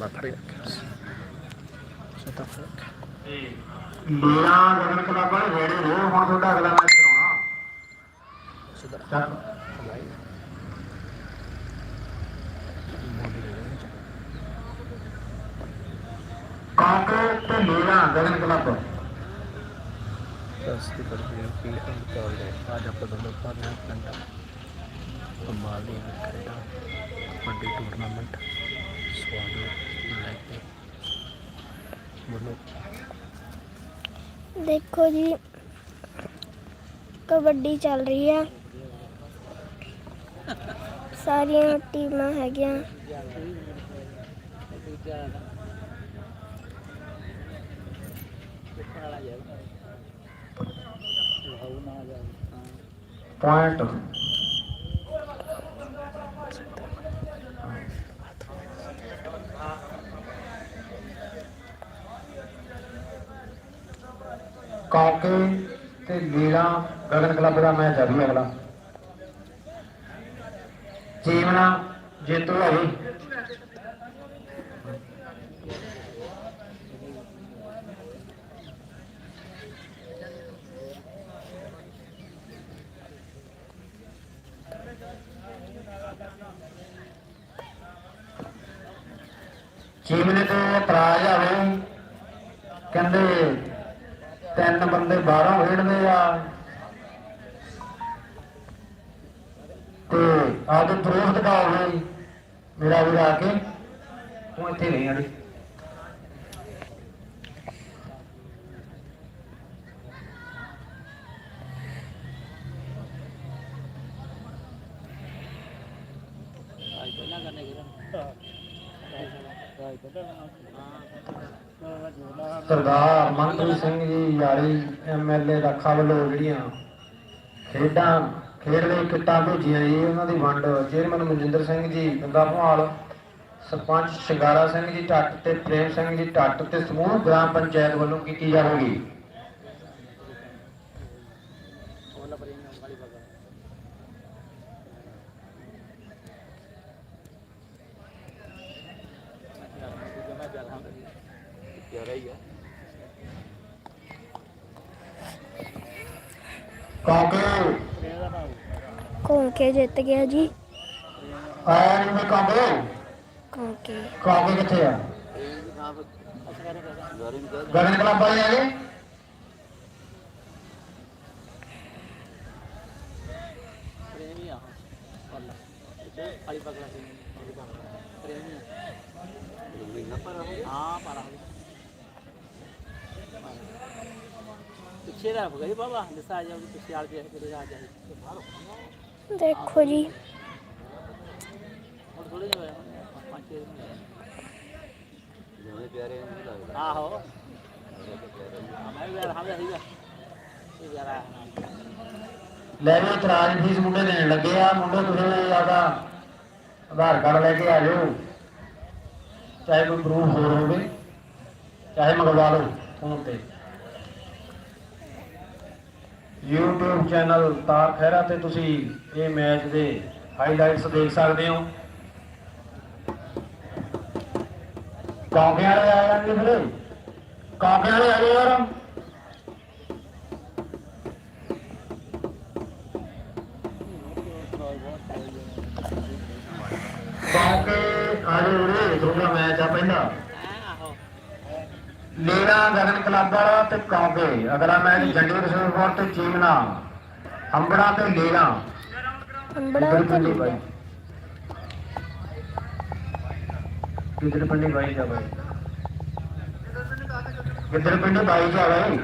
ਮੈਂ ਫੜ ਰੱਖਿਆ ਸੀ ਸਤਾ ਫ਼ਰਕ ਮੇਰਾ ਗਗਨ ਕਲੱਬ ਵਾਲੇ ਰੇੜੇ ਨੇ ਹੁਣ ਤੁਹਾਡਾ ਅਗਲਾ ਮੈਚ ਕਰਾਉਣਾ ਸੁਧਰ ਚੱਲ ਹਲਾਈ ਕਾਂਕੇ ਤੇ ਮੇਰਾ ਗਗਨ ਕਲੱਬ ਦਸਤੀ ਪਰ ਵੀ ਕਿ ਅੰਤਰ ਦੇ ਅੱਜ ਆਪਾਂ ਦੋਨੋਂ ਪਾਣਾ ਕੰਡਾ ਕਮਾਲੀ ਖੇਡਾ ਵੱਡੀ ਟੂਰਨਾਮੈਂਟ ਸਵਾਦ ਲੈ ਕੇ ਬੋਲੋ ਦੇਖੋ ਜੀ ਕਬੱਡੀ ਚੱਲ ਰਹੀ ਆ ਸਾਰੀਆਂ ਕਾਂਕੇ ਤੇ ਲੀਲਾ ਗਗਨ ਕਲੱਬ ਦਾ ਮੈਚ ਆ ਵੀ ਅਗਲਾ। ਜੀਵਨਾ ਜੇਤੂ ਹੈ ਜੀ। ਜੀਵਨੇ ਤੇ ਇਤਰਾਜ਼ ਆਵੇ ਕਹਿੰਦੇ ਤਿੰਨ ਬੰਦੇ ਬਾਹਰੋਂ ਖੇਡਦੇ ਆ। ਤੇ ਆਦੇ ਪ੍ਰੂਫ ਦਿਖਾਓ ਵੀ ਮੇਰਾ ਵੀਰ ਆ ਕੇ, ਉਹ ਇੱਥੇ ਨਹੀਂ ਆੜੀ ਸਰਦਾਰ ਮਨਪ੍ਰੀਤ ਸਿੰਘ ਜੀ ਯਾਰੀ ਐਮਐਲਏ ਦਾ ਵੱਲੋਂ ਜਿਹੜੀਆਂ ਖੇਡਾਂ, ਖੇਡ ਲਈ ਕਿੱਟਾਂ ਭੇਜੀਆਂ ਜੀ, ਉਹਨਾਂ ਦੀ ਵੰਡ ਚੇਅਰਮੈਨ ਮਨਜਿੰਦਰ ਸਿੰਘ ਜੀ ਗੰਗਾ ਭਵਾਲ ਸਰਪੰਚ ਸ਼ਿੰਗਾਰਾ ਸਿੰਘ ਜੀ, ਟੱਟ ਤੇ ਪ੍ਰੇਮ ਸਿੰਘ ਜੀ, ਟੱਟ ਤੇ ਸਮੂਹ ਗ੍ਰਾਮ ਪੰਚਾਇਤ ਵੱਲੋਂ ਕੀਤੀ ਜਾਵੇਗੀ। ਕੌਂਕੇ। ਜਿੱਤ ਗਿਆ ਜੀ। ਆਇਆ ਨਹੀਂ ਮੈਂ ਕਾਂਗੇ ਕੌਂਕੇ ਕਾਂਗੇ ਕਿੱਥੇ ਆ? ਗਗਨ ਕਲੱਬ ਵਾਲੇ ਆ ਗਏ ਪਿੱਛੇ ਦਾ ਦੇਖੋ ਜੀ। ਹੁਣ ਥੋੜੇ ਜਿਹਾ ਹੋਇਆ ਹੁਣ ਪੰਜ ਛੇ ਦਿਨ ਹੋਏ। ਆਹੋ। ਮੈਂ ਵੀ ਯਾਰ ਹਮਦਾ ਸੀਗਾ। ਇਹ ਯਾਰ ਆ ਲੈ ਵੀ ਇਤਰਾਜ਼ ਫੀਸ ਮੁੰਡੇ ਦੇਣ ਲੱਗੇ ਆ। ਮੁੰਡੇ ਤੁਸੀਂ ਆਦਾ ਆਧਾਰ ਕਾਰਡ ਲੈ ਕੇ ਆ ਜਾਓ। ਚਾਹੇ ਕੋਈ ਪ੍ਰੂਫ ਹੋਰ ਹੋਵੇ ਚਾਹੇ ਮੰਗਵਾ ਲਓ ਫੋਨ ਤੇ। YouTube ਚੈਨਲ ਤਾਰ ਖਹਿਰਾ ਤੇ ਤੁਸੀਂ ਇਹ ਮੈਚ ਦੇ ਹਾਈਲਾਈਟਸ ਦੇਖ ਸਕਦੇ ਹੋ। ਕਾਂਗੇ ਵਾਲੇ ਆ ਜਾਣਗੇ ਫਿਰ ਕਾਂਗੇ ਵਾਲੇ ਆ ਗਏ ਯਾਰ ਕਾਂਗੇ ਆ ਜਾਓ ਉਰੇ ਦੋਨਾਂ ਮੈਚ ਆ ਪਹਿਲਾਂ। ਲੀਲਾ ਗਗਨ ਕਲੱਬ ਵਾਲਾ ਤੇ ਕਾਂਗੇ। ਅਗਲਾ ਮੈਚ ਜੰਡੀ ਰਿਸਰਵਰ ਤੇ ਚੀਮਨਾ। ਅੰਬੜਾ ਤੇ ਲੀਲਾ ਅੰਬੜਾ ਤੇ ਪਿੰਡੀ ਬਾਈ ਕਿੱਧਰ ਪਿੰਡੀ ਬਾਈ ਜਾ ਬਾਈ? ਕਿੱਧਰ ਪਿੰਡੀ ਬਾਈ ਜਾ ਬਾਈ?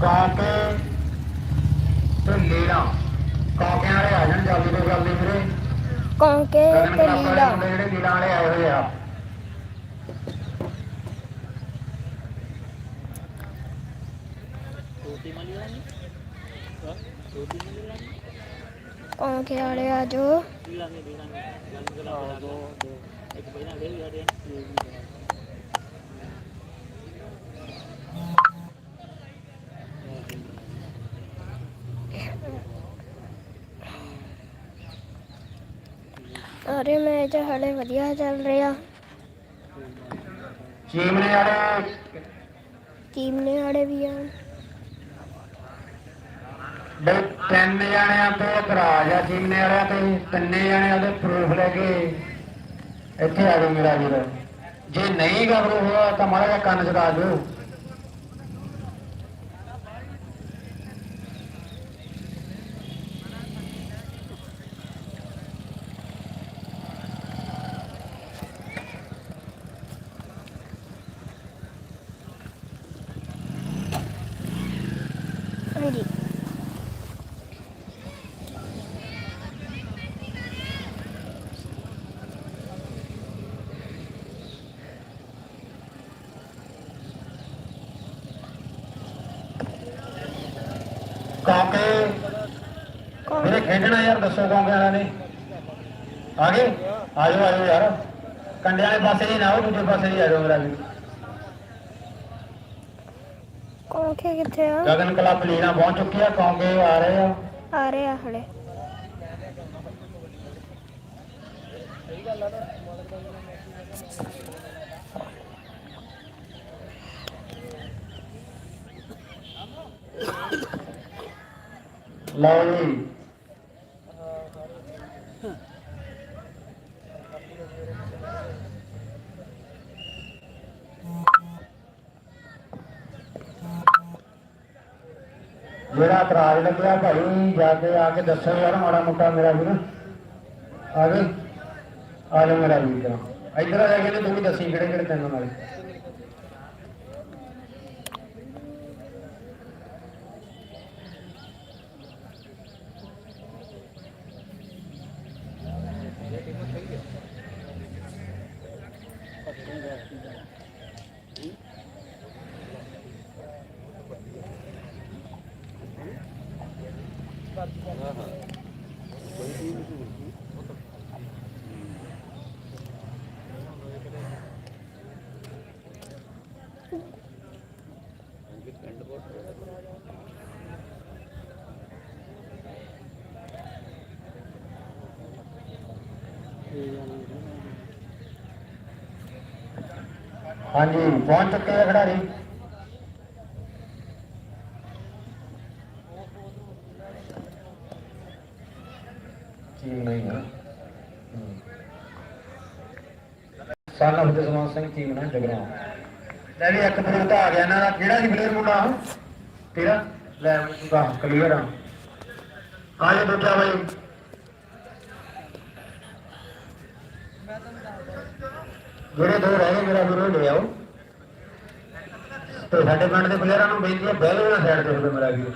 ਕਾਂਗੇ ਤੇ ਲੀਲਾ ਕਾਂਗੇ ਵਾਲੇ ਆ ਜਾਣ ਜਲਦੀ ਤੋਂ ਜਲਦੀ ਵੀਰੇ। ਕੌਂਕੇ ਤੇ ਲੀਲਾ ਜਿਹੜੇ ਲੀਲਾ ਵਾਲੇ ਆਏ ਹੋਏ ਆ। ਕੌਂਕੇ ਵਾਲੇ ਆ ਜਾਓ ਵੀ ਲਾਂਗੇ ਵੀ ਲਾਂਗੇ ਗੱਲ ਕਰਾ ਦੋ ਦੋ ਇੱਕ ਪਹਿਲਾਂ ਦੇ ਜਿਹੜੇ ਸਾਰੇ ਮੈਚ ਹਲੇ ਵਧੀਆ ਚੱਲ ਰਿਹਾ। ਚੀਮਨੇ ਵਾਲੇ। ਟੀਮ ਨੇ ਆੜੇ ਵੀ ਆ। ਬਈ ਤਿੰਨ ਜਣਿਆਂ ਤੋਂ ਇਤਰਾਜ਼ ਆ ਚੀਮਨੇ ਵਾਲਿਆਂ ਤੇ ਤਿੰਨੇ ਜਣਿਆਂ ਦੇ ਪ੍ਰੂਫ ਲੈ ਕੇ ਇੱਥੇ ਆ ਜਾਓ ਮੇਰਾ ਵੀਰ। ਜੇ ਨਹੀਂ ਗੱਭਰੂ ਹੋਇਆ ਤਾਂ ਮਾੜਾ ਜਿਹਾ ਕੰਨ ਚੜਾ ਦਿਓ ਹਾਂਜੀ ਕੌਂਕੇ ਕੌਣ ਮੇਰੇ ਖੇਡਣਾ ਯਾਰ ਦੱਸੋ ਕੌਂਕੇ ਵਾਲਿਆਂ ਨੇ? ਆ ਗਏ? ਆ ਜਾਓ ਆ ਜਾਓ ਯਾਰ। ਕੰਡਿਆਂ ਵਾਲੇ ਪਾਸੇ ਨਹੀਂ ਨਾ ਆਓ ਦੂਜੇ ਪਾਸੇ ਹੀ ਆ ਜਾਓ ਮੇਰਾ ਵੀਰ। ਕੌਣ ਖੇ ਕਿੱਥੇ ਆ? ਗਗਨ ਕਲੱਬ ਲੀਣਾ ਪਹੁੰਚ ਚੁੱਕੀ ਆ ਕੌਂਕੇ ਆ ਰਹੇ ਆ? ਆ ਰਹੇ ਆ ਹਲੇ। ਲਓ ਜੀ। ਜਿਹੜਾ ਭਾਈ, ਜਾ ਕੇ ਆ ਕੇ ਦੱਸੋ ਯਾਰ ਮਾੜਾ ਮੋਟਾ ਮੇਰਾ ਵੀਰ। ਆ ਗਏ ਆ ਜਾ ਮੇਰਾ ਵੀਰ। ਜਰਾ ਆ ਜਾ ਕੇ ਤੂੰ ਵੀ ਦੱਸੀ ਕਿਹੜੇ ਕਿਹੜੇ ਤੈਨੂੰ ਨਾਲੇ। ਹਾਂਜੀ। ਪਹੁੰਚ ਚੁੱਕੇ ਆ ਖਿਡਾਰੀ। ਟੀਮ ਨਹੀਂ ਆ। ਸਾਲਾ ਫਤਿਹ ਸਮਾਨ ਸਿੰਘ ਟੀਮ ਨਾਲ ਜਗਰਾ ਲੈ ਵੀ ਇੱਕ ਪਲੇਅਰ ਤਾਂ ਆ ਗਿਆ ਇਹਨਾਂ ਦਾ। ਕਿਹੜਾ ਸੀ ਪਲੇਅਰ ਮੁੰਡਾ ਉਹ? ਤੇਰਾ? ਲੈ ਮੁੰਡਾ ਕਲੀਅਰ ਆ। ਆ ਜਾ ਦੂਜਾ ਬਾਈ। ਜਿਹੜੇ ਦੋ ਰਹਿ ਗਏ ਮੇਰਾ ਵੀਰੋ ਲੈ ਆਓ ਤੇ ਸਾਡੇ ਪਿੰਡ ਦੇ ਪਲੇਅਰਾਂ ਨੂੰ ਬੇਨਤੀ ਹੈ, ਬਹਿ ਜਾਓ ਨਾ ਸਾਈਡ ਤੇ ਹੋਵੇ ਮੇਰਾ ਵੀਰ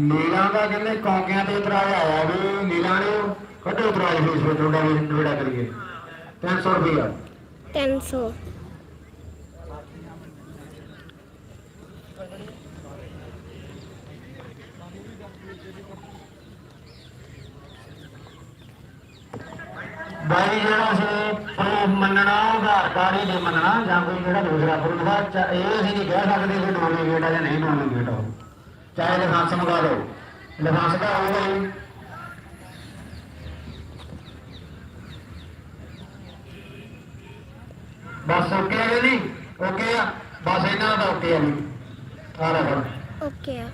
ਨੀਲਾਂ ਦਾ ਕਹਿੰਦੇ ਕੌਂਕਿਆਂ ਤੇ ਇਤਰਾਜ਼ ਆਇਆ ਵੀ ਨੀਲਾਂ ਨੇ ਕੱਢੋ ਇਤਰਾਜ਼ ਫੀਸ ਵਿੱਚ ਤੁਹਾਡਾ ਵੀ ਨਿਬੜਾ ਕਰੀਏ। 300 ਰੁਪਇਆ। 300 ਬਾਈ ਜਿਹੜਾ ਸੀ ਪ੍ਰੂਫ ਮੰਨਣਾ ਆਧਾਰ ਕਾਰਡ ਹੀ ਨਹੀਂ ਮੰਨਣਾ ਜਾਂ ਕੋਈ ਜਿਹੜਾ ਦੂਸਰਾ ਪ੍ਰੂਫ ਆ ਚਾ- ਇਹ ਅਸੀਂ ਨਹੀਂ ਕਹਿ ਸਕਦੇ ਕਿ ਡੁਪਲੀਕੇਟ ਆ ਜਾਂ ਨਹੀਂ ਡੁਪਲੀਕੇਟ ਆ। ਚਾਹੇ ਲਾਇਸੈਂਸ ਮੰਗਾ ਲਓ। ਲਾਇਸੈਂਸ ਦਾ ਹੀ। ਬਸ ਓਕੇ ਆ ਜੀ? ਓਕੇ ਆ? ਬਸ ਇਹਨਾਂ ਦਾ ਓਕੇ ਆ ਜੀ। ਆ ਫੜ ਓਕੇ ਆ।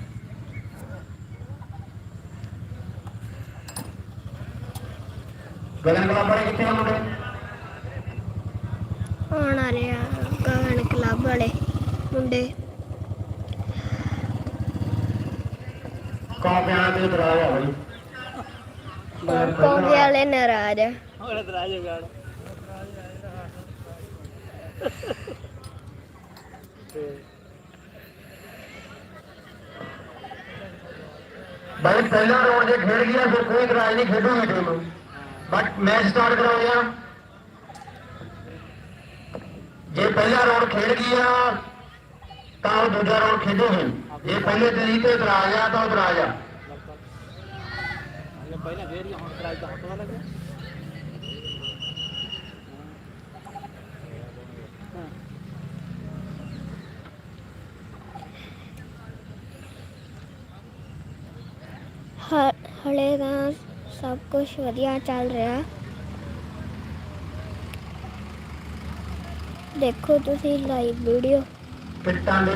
ਗਗਨ ਕਲੱਬ ਵਾਲੇ ਕਿੱਥੇ ਆ ਮੁੰਡੇ? ਆਉਣ ਰਹੇ ਆ ਗਗਨ ਕਲੱਬ ਵਾਲੇ। ਮੁੰਡੇ ਕੌਂਪਿਆਂ ਤੇ ਇਤਰਾਜ਼ ਆ ਬਈ। ਕੌਂਗੇ ਵਾਲੇ ਨਾਰਾਜ਼ ਆ। ਉਹਨੇ ਤਰਾਜ ਵਿਆੜ ਤੇ ਬਾਈ ਪਹਿਲਾ ਰੌਂਡ ਜੇ ਖੇਡ ਗਿਆ ਫਿਰ ਕੋਈ ਇਤਰਾਜ਼ ਨਹੀਂ ਖੇਡੂਗੀ ਟੀਮ ਬਟ ਮੈਚ ਸਟਾਰਟ ਕਰਾਉਂਦੇ ਆ। ਜੇ ਪਹਿਲਾ ਰੌਂਡ ਖੇਡ ਗਿਆ ਤਾਂ ਉਹ ਦੂਜਾ ਰੌਂਡ ਖੇਡੂਗੀ ਜੇ ਪਹਿਲੇ ਤੇਰੀ ਤੇ ਇਤਰਾਜ਼ ਆ ਤਾਂ ਉਹ ਇਤਰਾਜ਼ ਆ ਇਹ ਪਹਿਲਾਂ ਫੇਰ ਹੀ ਹੁਣ ਪ੍ਰਾਈਜ਼ ਦਾ ਪਤਾ ਲੱਗਿਆ ਹਾਂ ਹ- ਹਲੇ ਤਾਂ ਸਭ ਕੁਝ ਵਧੀਆ ਚੱਲ ਰਿਹਾ ਦੇਖੋ ਤੁਸੀਂ ਲਾਈਵ ਵੀਡੀਓ ਪਿੱਟਾਂ ਦੇ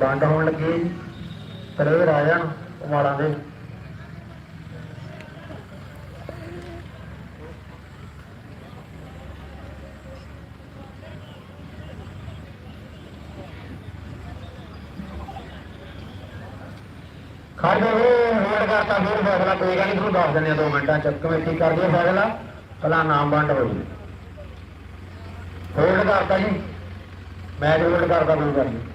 ਬੰਦ ਹੋਣ ਲੱਗੇ ਪਲੇਅਰ ਆ ਜਾਣ ਵਾਲਾਂ ਦੇ। ਖੜ ਹੋਲਡ ਕਰਤਾ ਫਿਰ ਫੈਸਲਾ, ਕੋਈ ਗੱਲ ਨਹੀਂ, ਤੁਹਾਨੂੰ ਦੱਸ ਦਿੰਦੇ ਆ 2 ਮਿੰਟਾਂ ਚ, ਕਮੇਟੀ ਕਰਦੀ ਦਿਓ ਫੈਸਲਾ, ਪਹਿਲਾਂ ਨਾਮ ਵੰਡ ਹੋਈ ਹੋਲਡ ਕਰਤਾ ਜੀ। ਮੈਂ ਹੋਲਡ ਕਰਦਾ ਕੋਈ ਗੱਲ ਨਹੀਂ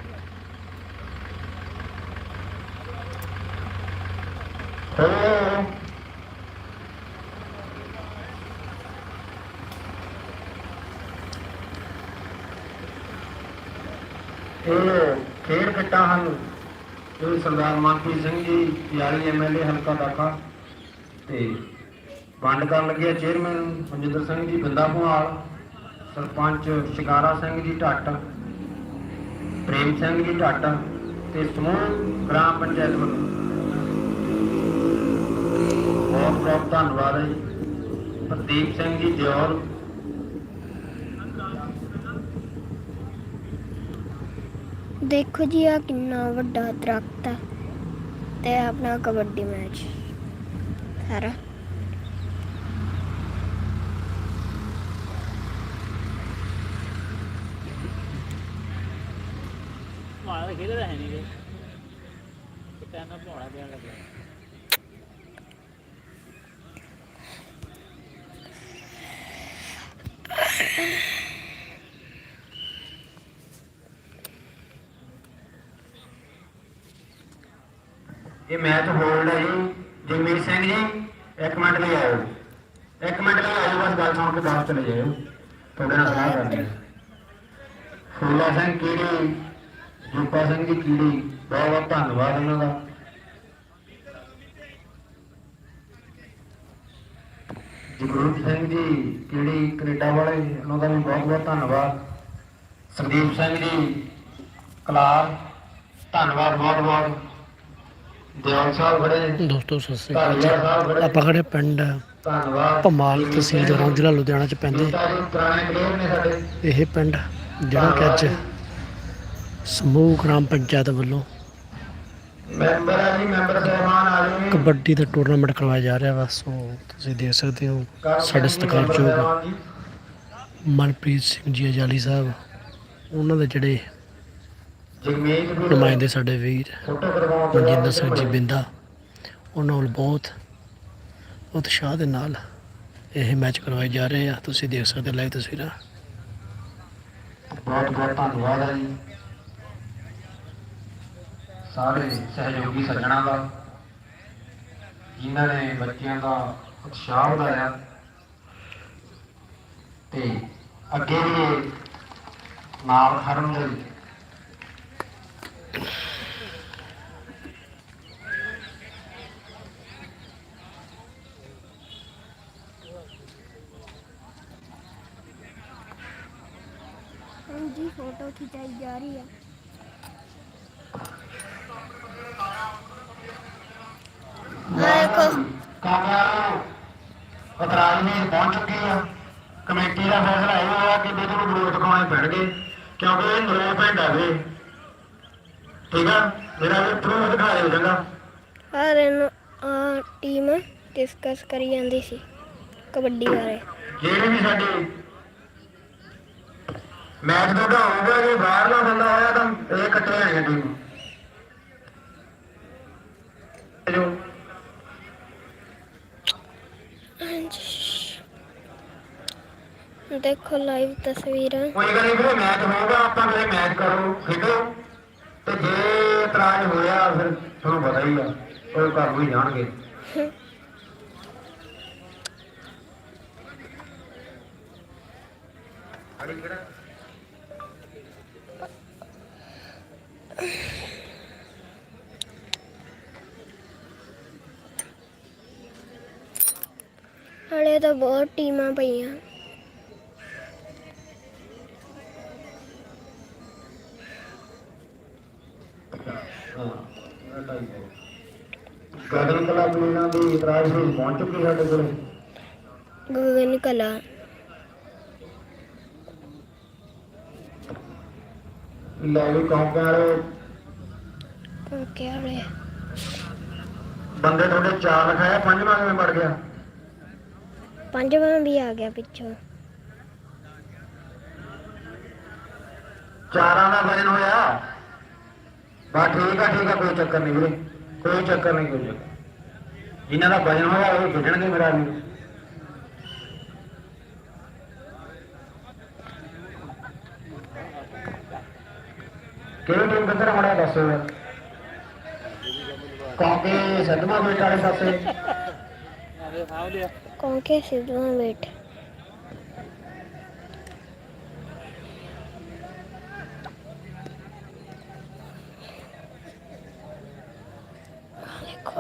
ਇਹ ਖੇਡ ਕਿੱਟਾਂ ਹਨ। ਇਹ ਸਰਦਾਰ ਮਨਪ੍ਰੀਤ ਸਿੰਘ ਜੀ ਯਾਰੀ ਐਮਐਲਏ ਹਲਕਾ ਦਾਖਾ ਤੇ ਵੰਡ ਕਰਨ ਲੱਗੇ ਚੇਅਰਮੈਨ ਮਨਜਿੰਦਰ ਸਿੰਘ ਜੀ, ਬਿੰਦਾ ਭੁਆਲ, ਸਰਪੰਚ ਸ਼ਿਕਾਰਾ ਸਿੰਘ ਜੀ, ਢੱਟ। ਪ੍ਰੇਮ ਸਿੰਘ ਜੀ ਢੱਟ ਤੇ ਸਮੂਹ ਗ੍ਰਾਮ ਪੰਚਾਇਤ ਵੱਲੋਂ। ਬਹੁਤ ਬਹੁਤ ਧੰਨਵਾਦ ਹੈ ਪ੍ਰਦੀਪ ਸਿੰਘ ਜੀ ਦਿਓਲ। ਦੇਖੋ ਜੀ ਆ ਕਿੰਨਾ ਵੱਡਾ ਦਰਖਤ ਆ ਤੇ ਆਪਣਾ ਕਬੱਡੀ ਮੈਚ। ਸਾਰਾ ਮਾਰਾ ਤਾਂ ਹੈ ਨਹੀਂ ਗੇ ਟਾਈਮ ਨਾਲ ਪੌੜਾ ਦੇਣ ਲੱਗਿਆ। ਇਹ ਮੈਚ ਹੋਲਡ ਹੈ ਜੀ। ਜਗਮੀਤ ਸਿੰਘ ਜੀ, ਇੱਕ ਮਿੰਟ ਲਈ ਆਇਓ। ਇੱਕ ਮਿੰਟ ਲਈ ਆਇਓ, ਬਸ ਗੱਲ ਸੁਣ ਕੇ ਬਾਹਰ ਚਲੇ ਜਾਇਓ ਤੁਹਾਡੇ ਨਾਲ ਸਲਾਹ ਕਰਨੀ ਹੈ। ਫੂਲਾ ਸਿੰਘ ਕੀੜੀ ਜੂਪਾ ਸਿੰਘ ਜੀ ਕੀੜੀ ਬਹੁਤ ਬਹੁਤ ਧੰਨਵਾਦ ਉਹਨਾਂ ਦਾ। ਜਗਰੂਪ ਸਿੰਘ ਜੀ ਕੀੜੀ ਕੈਨੇਡਾ ਵਾਲੇ ਉਹਨਾਂ ਦਾ ਵੀ ਬਹੁਤ ਬਹੁਤ ਧੰਨਵਾਦ। ਸੰਦੀਪ ਸਿੰਘ ਜੀ ਕਲਾਰ ਧੰਨਵਾਦ ਬਹੁਤ ਬਹੁਤ। ਦਿਆਲ ਸਾਹਿਬ ਖੜੇ। ਦੋਸਤੋ ਸਤਿ ਸ੍ਰੀ ਅਕਾਲ ਆਪਾਂ ਖੜੇ ਪਿੰਡ ਧੰਨਵਾਦ। ਭਮਾਲ ਤਹਿਸੀਲ ਜਗਰਾਉਂ ਜ਼ਿਲ੍ਹਾ ਲੁਧਿਆਣਾ ਚ ਪੈਂਦੇ। ਇਹ ਪਿੰਡ ਜਿਹੜਾ ਕਿ ਅੱਜ ਸਮੂਹ ਗ੍ਰਾਮ ਪੰਚਾਇਤ ਵੱਲੋਂ ਮੈਂਬਰ ਆ ਜੀ ਮੈਂਬਰ ਸਹਿਬਾਨ ਆ ਜੀ। ਕਬੱਡੀ ਦਾ ਟੂਰਨਾਮੈਂਟ ਕਰਵਾਇਆ ਜਾ ਰਿਹਾ ਵਾ ਸੋ ਤੁਸੀਂ ਦੇਖ ਸਕਦੇ ਹੋ ਸਾਡੇ ਸਤਿਕਾਰਯੋਗ ਮਨਪ੍ਰੀਤ ਸਿੰਘ ਜੀ ਅਜਾਲੀ ਸਾਹਿਬ ਉਹਨਾਂ ਦੇ ਜਿਹੜੇ ਨੁਮਾਇੰਦੇ ਸਾਡੇ ਵੀਰ ਮਨਜਿੰਦਰ ਸਿੰਘ ਜੀ ਬਿੰਦਾ ਉਹਨਾਂ ਵੱਲ ਬਹੁਤ ਉਤਸ਼ਾਹ ਦੇ ਨਾਲ ਇਹ ਮੈਚ ਕਰਵਾਏ ਜਾ ਰਹੇ ਆ। ਤੁਸੀਂ ਦੇਖ ਸਕਦੇ ਲਾਈਵ ਤਸਵੀਰਾਂ। ਬਹੁਤ ਬਹੁਤ ਧੰਨਵਾਦ ਹੈ ਜੀ। ਸਾਰੇ ਸਹਿਯੋਗੀ ਸੱਜਣਾ ਦਾ ਜਿਨ੍ਹਾਂ ਨੇ ਬੱਚਿਆਂ ਦਾ ਉਤਸ਼ਾਹ ਵਧਾਇਆ ਤੇ ਅੱਗੇ ਵੀ ਨਾਲ ਖੜਨ ਦੇ ਹਾਂਜੀ ਫੋਟੋ ਖਿਚਾਈ ਜਾ ਰਹੀ ਹੈ ਦੇਖੋ ਕਾਮਿਆਂ ਪਤਰਾਜ ਨੇ ਪਹੁੰਚ ਚੁੱਕੀ ਆ ਕਮੇਟੀ ਦਾ ਫੈਸਲਾ ਇਹ ਹੋਇਆ ਕਿ ਇਹਦੇ ਨੂੰ ਗਲੋਟ ਦਿਖਾਉਣੇ ਪੈਣਗੇ ਕਿਉਂਕਿ ਇਹ ਪਿੰਡ ਆ ਵੇ ਠੀਕ ਆ? ਮੇਰਾ ਵੀ ਪ੍ਰੂਫ ਦਿਖਾ ਦਿਓ ਚੰਗਾ। ਹਰ ਇਹਨੂੰ ਆ ਟੀਮ ਡਿਸਕਸ ਕਰੀ ਜਾਂਦੀ ਸੀ ਕਬੱਡੀ ਬਾਰੇ। ਜਿਹੜੇ ਵੀ ਸਾਡੇ? ਮੈਚ ਤੁਹਾਡਾ ਹੋਊਗਾ ਜੇ ਬਾਹਰਲਾ ਬੰਦਾ ਹੋਇਆ ਤਾਂ ਇਹ ਕੱਟੇ ਆਏ ਟੀਮ ਜੋ ਦੇਖੋ ਲਾਈਵ ਤਸਵੀਰਾਂ। ਕੋਈ ਗੱਲ ਨਹੀਂ ਵੀਰੇ ਮੈਚ ਹੋਊਗਾ ਆਪਾਂ ਵੇਲੇ ਮੈਚ ਕਰੋ ਖੇਡੋ ਤੇ ਜੇ ਇਤਰਾਜ਼ ਹੋਇਆ ਫਿਰ ਤੁਹਾਨੂੰ ਪਤਾ ਹੀ ਆ ਉਹ ਘਰ ਨੂੰ ਹੀ ਜਾਣਗੇ। ਹਲੇ ਤਾਂ ਬਹੁਤ ਟੀਮਾਂ ਪਈਆਂ। ਗਗਨ ਕਲਾ ਪੀਣਾ ਦੀ ਇਤਰਾਜ਼ ਹੋਈ ਪਹੁੰਚ ਚੁੱਕੀ ਸਾਡੇ ਕੋਲ? ਗਗਨ ਕਲਾ। ਲੈ ਵੀ ਵਾਲੇ ਓਕੇ ਵਾਲੇ ਬੰਦੇ ਤੁਹਾਡੇ ਚਾਰ ਲਿਖਾਇਆ ਪੰਜਵਾਂ ਕਿਵੇਂ ਵੜ ਗਿਆ। ਪੰਜਵਾਂ ਵੀ ਆ ਗਿਆ ਪਿੱਛੋਂ। ਚਾਰਾਂ ਦਾ ਵਜਨ ਹੋਇਆ। ਬਾ ਠੀਕ ਆ ਠੀਕ ਆ, ਕੋਈ ਚੱਕਰ ਨਹੀਂ ਕੋਈ ਚੱਕਰ ਨਹੀਂ ਕੋਈ ਜਿਨ੍ਹਾਂ ਦਾ ਵਜਨ ਹੋਇਆ ਉਹ ਖੇਡਣਗੇ ਮੇਰਾ ਨਹੀਂ ਕਿਹੜੀ ਟੀਮ ਬੰਦਰ ਹੋਣਾ ਦੱਸੋ ਕੌਂਕੇ ਸਦਮਾ ਬੇਟ ਵਾਲੇ ਪਾਸੇ। ਕੌਂਕੇ ਸਦਮਾ ਬੇਟ।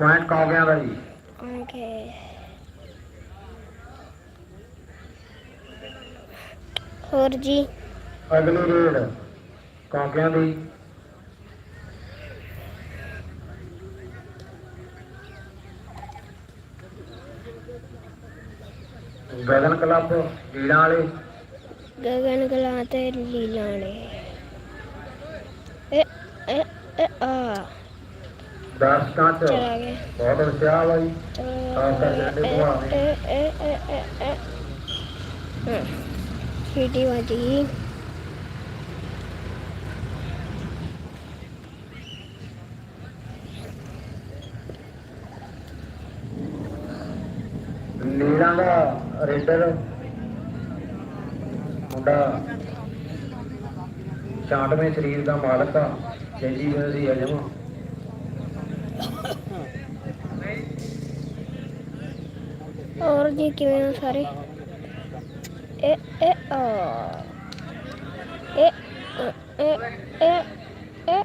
ਪੁਆਇੰਟ ਕੌਂਗਿਆਂ ਦਾ ਜੀ ਓਕੇ ਹੋਰ ਜੀ? ਅਗਲੀ ਰੇਡ। ਕੌਂਗਿਆਂ ਦੀ ਗਗਨ ਕਲੱਬ ਲੀੜਾਂ ਵਾਲੇ। ਗਗਨ ਗਲਾ ਤੇ ਲੀਲਾ ਨੇ ਇਹ ਇਹ ਇਹ ਆ। ਦਰਸ਼ਕਾਂ ਚ ਚਲਾ ਗਿਆ ਬਹੁਤ ਜੀ ਚਲਾ ਆਹ ਕਰ ਜਾਂਦੇ ਹਾਂ ਸੀਟੀ ਵੱਜੀ ਲੀੜਾਂ ਦਾ ਰੇਡਰ। ਮੁੰਡਾ ਛਾਂਟਵੇਂ ਸਰੀਰ ਦਾ ਮਾਲਕ ਆ। ਜੈਜੀ ਸੀ ਅਜਮ ਹੋਰ ਜੀ ਕਿਵੇਂ ਹੋ ਸਾਰੇ? ਇਹ ਇਹ ਆ। ਇਹ ਇਹ ਇਹ ਇਹ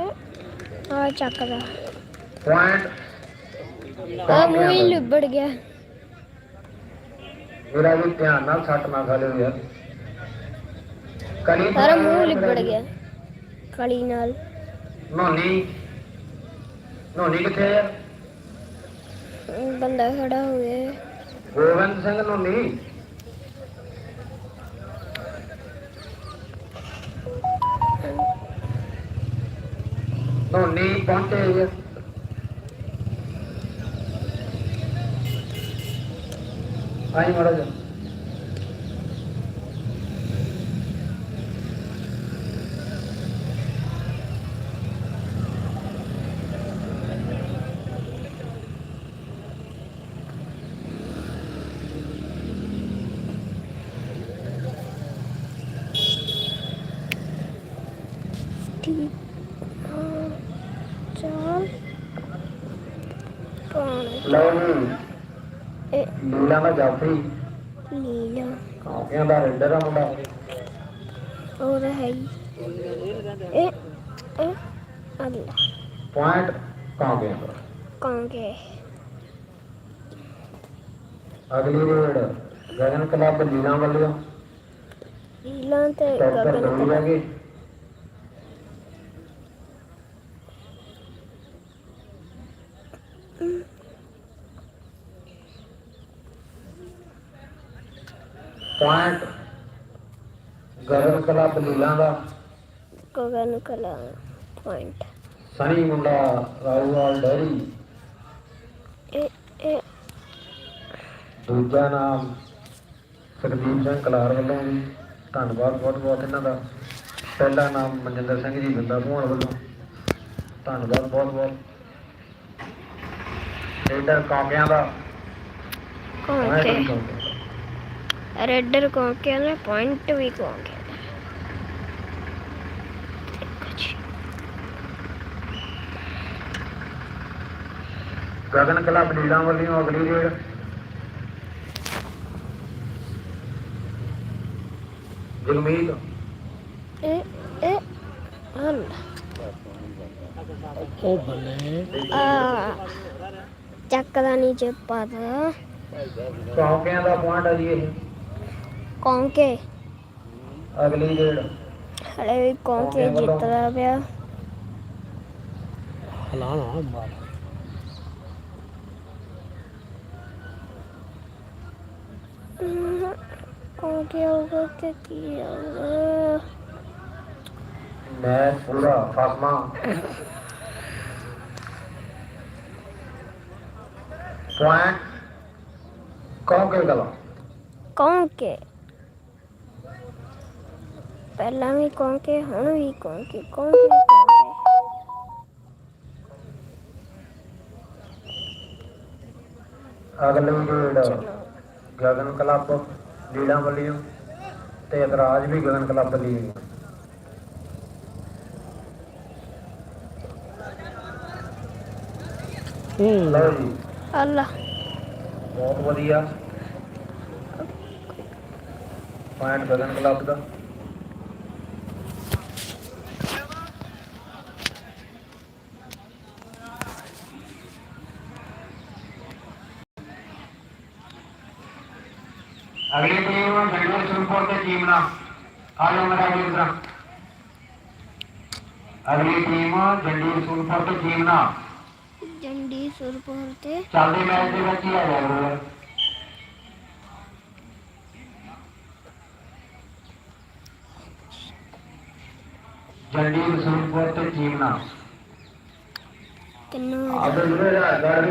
ਇਹ ਆ ਚੱਕਦਾ। ਪੁਆਇੰਟ ਆ ਮੂੰਹ ਹੀ ਲਿਬੜ ਗਿਆ। ਮੇਰਾ ਵੀ ਧਿਆਨ ਨਾਲ ਸੱਟ ਨਾ ਖਾ ਲਿਓ ਯਾਰ ਕਲੀ ਸਾਰਾ ਮੂੰਹ ਲਿਬੜ ਗਿਆ ਕਲੀ ਨਾਲ। ਨੋਨੀ ਨੋਨੀ ਕਿੱਥੇ ਆ? ਯਾਰ ਬੰਦਾ ਖੜਾ ਹੋ ਗਿਆ। ਗੋਬਿੰਦ ਸਿੰਘ ਨੋਨੀ ਨੋਨੀ ਪਹੁੰਚੇ ਜੀ ਆਈ ਮੜਾ ਜਾ ਠੀਕ ਹਾਂ ਚਾਲ ਪਾਣੀ ਲਓ ਜੀ ਇਹ ਲੀਲਾ ਦਾ ਜਾਫਰੀ ਲੀਲਾ ਕਾਪਿਆਂ ਦਾ ਰੈਡਰ ਆ ਮੁੰਡਾ ਉਹ ਤਾਂ ਹੈ ਹੀ ਇਹ ਇਹ ਅੱਲਾ ਪੁਆਇੰਟ ਕਾਪਿਆਂ ਦਾ ਕਾਂਗੇ ਅਗਲੀ ਰੇਡ ਗਗਨ ਕਲੱਬ ਲੀਲਾ ਵੱਲੋਂ ਲੀਲਾ ਤੇ ਡਾਕਟਰ ਗਗਨ ਦੋੜੀ ਕਲਾ ਪੁਆਇੰਟ ਗਗਨ ਕਲੱਬ ਲੀਲਾਂ ਦਾ। ਗਗਨ ਕਲਾ ਪੁਆਇੰਟ ਸਨੀ ਮੁੰਡਾ ਰਾਊਵਾਲ ਡੈਰੀ। ਇਹ ਇਹ। ਦੂਜਾ ਨਾਮ ਸੁਖਦੀਪ ਸਿੰਘ ਕਲਾਰ ਵੱਲੋਂ ਵੀ ਧੰਨਵਾਦ ਬਹੁਤ ਬਹੁਤ ਇਹਨਾਂ ਦਾ। ਪਹਿਲਾ ਨਾਮ ਮਨਜਿੰਦਰ ਸਿੰਘ ਜੀ ਬਿੰਦਾ ਭੂਣ ਵੱਲੋਂ। ਧੰਨਵਾਦ ਬਹੁਤ ਬਹੁਤ। ਰੇਡਰ ਕਾਮਿਆਂ ਦਾ ਮੈਂ ਕੌਂਕੇ ਤੁਹਾਨੂੰ ਰੈਡਰ ਕੌਂਕੇ ਨੇ ਪੁਆਇੰਟ ਵੀ ਕੌਂਕੇ ਦਾ ਦੇਖੋ ਜੀ ਗਗਨ ਕਲੱਬ ਲੀਲਾਂ ਵੱਲੋਂ ਅਗਲੀ ਰੇਡ ਜਗਮੀਤ ਇਹ ਇਹ ਹਲ ਉਹ ਬੱਲੇ ਆ ਚੱਕਦਾ ਨੀਚੇ ਪਾਦਾ। ਕੌਂਕਿਆਂ ਦਾ ਪੁਆਇੰਟ ਹੈ ਜੀ ਇਹ। ਕੌਂਕੇ। ਅਗਲੀ ਰੇਡ ਹਲੇ ਵੀ ਕੌਂਕੇ ਜਿੱਤਦਾ ਪਿਆ। ਹਲਾਣਾ ਮਾਰ ਹਮ, ਕੌਂਕੇ ਆਊਗਾ ਕਿ ਕੀ ਆਊਗਾ ਮੈਂ ਪੂਰਾ ਫਾਸਮਾ ਪੁਆਇੰਟ ਕੌਂਕੇ ਗਲਾ ਕੌਂਕੇ ਪਹਿਲਾਂ ਵੀ ਕੌਂਕੇ ਹੁਣ ਵੀ ਕੌਂਕੇ ਕੌਂਕੇ ਕੌਂਕੇ ਅਗਲੀ ਰੇਡ ਗਗਨ ਕਲੱਬ ਲੀਲਾਂ ਵੱਲੋਂ ਤੇ ਇਤਰਾਜ ਵੀ ਗਗਨ ਕਲੱਬ ਦੀ ਹੂੰ ਲਓ ਜੀ ਅੱਲਾ। ਬਹੁਤ ਵਧੀਆ। ਪੁਆਇੰਟ ਗਗਨ ਕਲੱਬ ਦਾ। ਅਗਲੀ ਟੀਮ ਬੈਂਗਲੌਰ ਸੁਪਰ ਤੇ ਟੀਮ ਨਾਲ। ਆ ਜਾਓ ਮੇਰਾ ਅਗਲੀ ਤਰ੍ਹਾਂ ਅਗਲੀ ਟੀਮ ਜੰਡੀ ਸੁਪਰ ਤੇ ਟੀਮ ਨਾਲ। ਜੰਡੀ ਸੁਰਪੁਰ ਤੇ ਚੱਲਦੇ ਮੈਚ ਦੇ ਵਿੱਚ ਹੀ ਆ ਜਾਓ ਜੰਡੀ ਸੁਪਰ ਤੇ ਟੀਮ ਨਾਲ ਕਿੰਨੂੰ ਆਦਰ ਜਿਹੜੇ ਗੜ